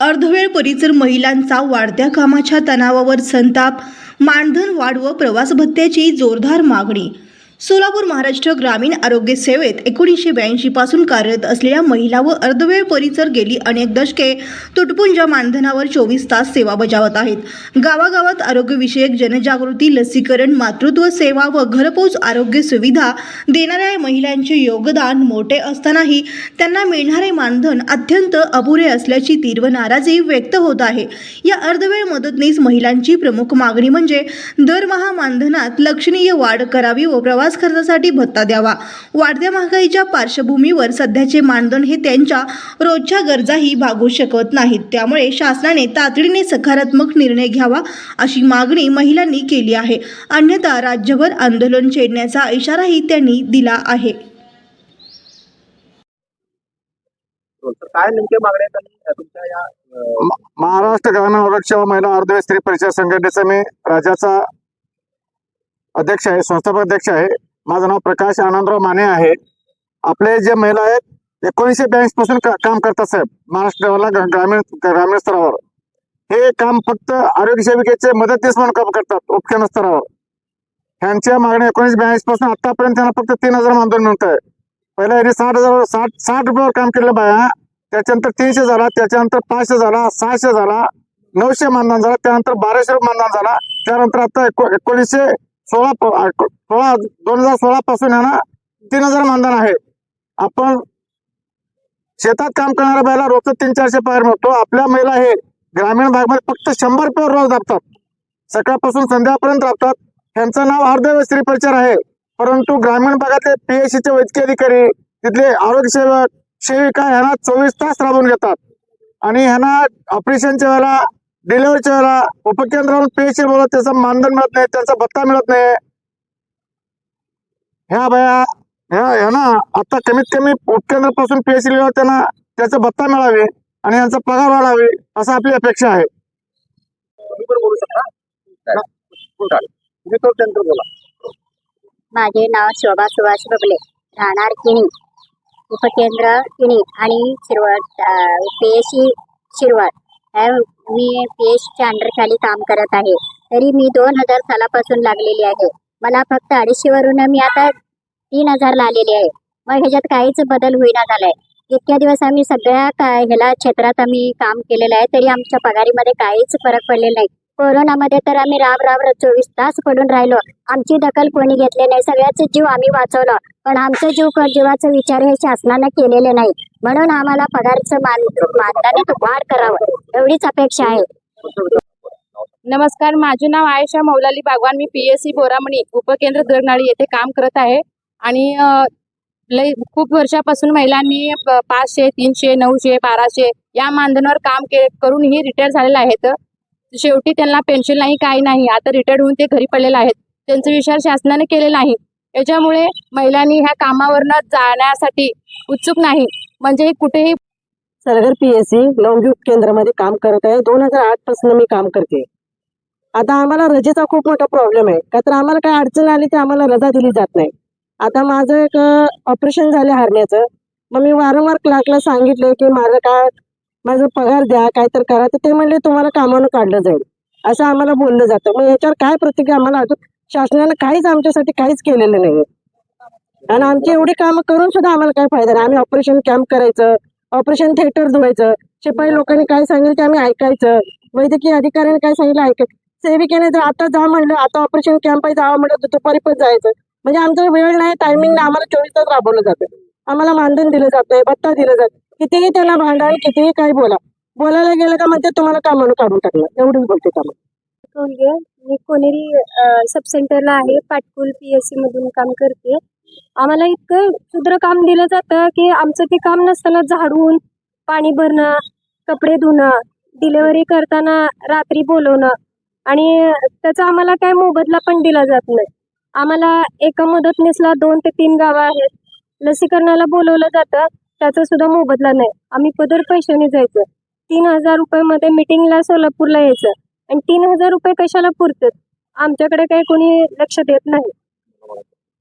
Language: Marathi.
अर्धवेळ परिसर महिलांचा वाढत्या कामाच्या तणावावर संताप मानधन वाढ व प्रवास भत्त्याची जोरदार मागणी. सोलापूर महाराष्ट्र ग्रामीण आरोग्य सेवेत एकोणीसशे ब्याऐंशी पासून कार्यरत असलेल्या महिला व अर्धवेळ परिसर गेली अनेक दशके तुटपुंजा मानधनावर चोवीस तास सेवा बजावत आहेत. गावागावात आरोग्यविषयक जनजागृती लसीकरण मातृत्व सेवा व घरपोच आरोग्य सुविधा देणाऱ्या महिलांचे योगदान मोठे असतानाही त्यांना मिळणारे मानधन अत्यंत अपुरे असल्याची तीव्र नाराजी व्यक्त होत आहे. या अर्धवेळ मदतनीस महिलांची प्रमुख मागणी म्हणजे दरमहा मानधनात लक्षणीय वाढ करावी व प्रवास खर्चासाठी भत्ता द्यावा. वाढत्या महागाईच्या पार्श्वभूमीवर सध्याचे मानधन हे त्यांच्या रोजच्या गरजाही भागू शकत नाहीत. त्यामुळे शासनाने तातडीने सकारात्मक निर्णय घ्यावा अशी मागणी महिलांनी केली आहे. अन्यथा राज्यभर आंदोलन छेडण्याचा इशाराही त्यांनी दिला आहे. काय नेमके मागण्या तुमच्या या महाराष्ट्र ग्रामीण आरक्षण महिला अर्धवेळ स्त्री परिषद संघटनेचा मी राज्याचा अध्यक्ष आहे संस्थापक अध्यक्ष आहे. माझं नाव प्रकाश आनंदराव माने आहे. आपले जे महिला आहेत एकोणीसशे ब्याऐंशी पासून का- काम करतात साहेब. महाराष्ट्र लेवलला ग्रामीण ग्रामीण स्तरावर. हे काम फक्त आरोग्य सेविकेचे मदतीस म्हणून काम करतात उपकेंद्र स्तरावर. ह्यांच्या मागण्या एकोणीसशे ब्याऐंशी पासून आतापर्यंत त्यांना फक्त तीन हजार मानधन मिळत आहे. पहिला यांनी साठ हजार साठ साठ रुपयावर काम केलं बाया त्याच्यानंतर तीनशे झाला त्याच्यानंतर पाचशे झाला सहाशे झाला नऊशे मानधन झाला त्यानंतर बाराशे रुपये मानधन झाला. त्यानंतर आता एको- एकोणीसशे सोळा सोळा दोन हजार सोळा पासून यांना तीन हजार मानधन आहे. आपण शेतात काम करणाऱ्या बायला रोजचं तीन चारशे पगार मिळतो. आपल्या महिला हे ग्रामीण भागामध्ये फक्त शंभर रुपये रोज दाबतात. सकाळपासून संध्यापर्यंत राबतात. त्यांचं नाव अर्धवेळ स्त्री आहे. परंतु ग्रामीण भागातले पीएचसीचे वैद्यकीय अधिकारी तिथले आरोग्य सेवक सेविका ह्यांना चोवीस तास राबवून घेतात. आणि ह्यांना ऑपरेशनच्या वेळेला डिलिव्हरीच्या वेळेला उपकेंद्रावरून पीएचसी बोलत त्याचं मानधन मिळत नाही त्यांचा भत्ता मिळत नाही. ह्या बाया ह्या ह्यांना आता कमीत कमी उपकेंद्रापासून पीएचसी त्यांना त्याचा भत्ता मिळावे आणि यांचा पगार वाढावे असं आपली अपेक्षा आहे. माझे नाव शोभा सुभाष बबले. राहणार किणी उपकेंद्र किणी आणि शिरवळ पीएससी शिरवळ ह्या च्या अंडर अंडरखाली काम करत आहे. तरी मी दोन हजार सालापासून लागलेली आहे. मला फक्त अडीचशेवरून मी आता तीन हजारला आलेली आहे. मग ह्याच्यात काहीच बदल होईना झालाय. इतक्या दिवस आम्ही सगळ्या ह्याला क्षेत्रात आम्ही काम केलेलं आहे तरी आमच्या पगारीमध्ये काहीच फरक पडलेला नाही. कोरोनामध्ये तर आम्ही राब राब चोवीस तास पडून राहिलो. आमची दखल कोणी घेतली नाही सगळ्याचे जीव आम्ही वाचवलं. पण आमचं जीव जीवाचा विचार हे शासनानं केलेले नाही. म्हणून आम्हाला पगारचं मान मानधनात वाढ करावं एवढीच अपेक्षा आहे. नमस्कार माझे नाव आयशा मौलाली बागवान. मी पी एस सी बोरामणी उपकेंद्र दरनाळी येथे काम करत आहे. आणि लय खूप वर्षापासून महिलांनी पाचशे तीनशे नऊशे बाराशे या मानधनावर काम के करूनही रिटायर झालेलं आहेत. शेवटी त्यांना पेन्शन नाही काही नाही. आता रिटायर होऊन ते घरी पडलेले आहेत. त्यांचा विचार शासनाने केलेला नाही. याच्यामुळे महिलांनी ह्या कामावरनं जाण्यासाठी उत्सुक नाही. म्हणजे कुठेही Sargar P S C Lavangi केंद्रामध्ये काम करत आहे. दोन हजार आठपासून मी काम करते. आता आम्हाला रजेचा खूप मोठा प्रॉब्लेम आहे. का तर आम्हाला काय अडचण आली तर आम्हाला रजा दिली जात नाही. आता माझं एक ऑपरेशन झालं हारण्याचं. मग मी वारंवार क्लार्कला सांगितलं की माझं काय माझा पगार द्या काय तर करा. तर ते म्हणले तुम्हाला कामानं काढलं जाईल. असं आम्हाला बोललं जातं. मग याच्यावर काय प्रतिक्रिया? आम्हाला अजून शासनानं काहीच आमच्यासाठी काहीच केलेलं नाही आणि आमची एवढी कामं करून सुद्धा आम्हाला काय फायदा नाही. आम्ही ऑपरेशन कॅम्प करायचं ऑपरेशन थिएटर धुवायचं. शिपाई लोकांनी काय सांगितलं ते आम्ही ऐकायचं. वैद्यकीय अधिकाऱ्यांनी काय सांगितलं ऐकायचं. सेविकेने जर आता जा म्हणलं आता ऑपरेशन कॅम्प आहे जावं म्हणलं तर दुपारी पण जायचं. म्हणजे आमचा वेळ नाही टायमिंग नाही. आम्हाला चोवीस तास राबवलं जातं. आम्हाला मानधन दिलं जातंय भत्ता दिलं जातं कितीही त्याला भांडण कितीही काही बोला. बोलायला गेलं का म्हणते तुम्हाला कामानं काढून टाकलं एवढंच बोलते कामं. कोणगे मी कोणेरी सब सेंटरला आहे पाटकुल पी एस सी मधून काम करते. आम्हाला इतकं शुद्र काम दिलं जातं की आमचं ते काम नसताना झाडून पाणी भरणं कपडे धुणं डिलेवरी करताना रात्री बोलवणं आणि त्याचा आम्हाला काय मोबदला पण दिला जात नाही. आम्हाला एका मदतनीसला दोन ते तीन गावं आहेत. लसीकरणाला बोलवलं जातं त्याचा सुद्धा मोबदला नाही. आम्ही पदर पैशाने जायचं. तीन हजार रुपयामध्ये मिटिंगला सोलापूरला यायचं. आणि तीन हजार रुपये कशाला पुरतात? आमच्याकडे काही कोणी लक्ष देत नाही.